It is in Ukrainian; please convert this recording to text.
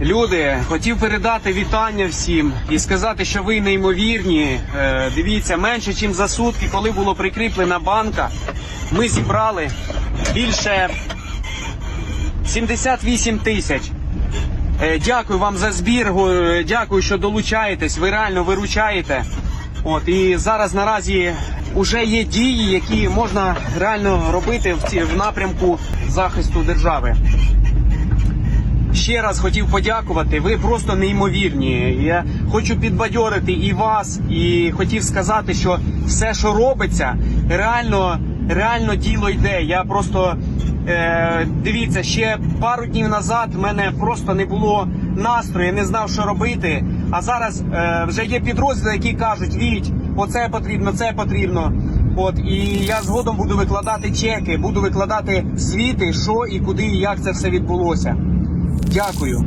Люди, хотів передати вітання всім і сказати, що ви неймовірні. Е, дивіться, менше ніж за сутки, коли було прикріплена банка, ми зібрали більше 78 тисяч. Е, Дякую вам за збір. е, Дякую, що долучаєтесь. Ви реально виручаєте. От і зараз наразі вже є дії, які можна реально робити в ці в напрямку захисту держави. Ще раз хотів подякувати. Ви просто неймовірні. Я хочу підбадьорити і вас, і хотів сказати, що все, що робиться, реально, реально діло йде. Я просто е, дивіться, ще пару днів назад в мене просто не було настрою, я не знав, що робити. А зараз е, вже є підрозділи, які кажуть: Віть, оце потрібно, це потрібно. От і я згодом буду викладати чеки, буду викладати звіти, що і куди, і як це все відбулося. Дякую.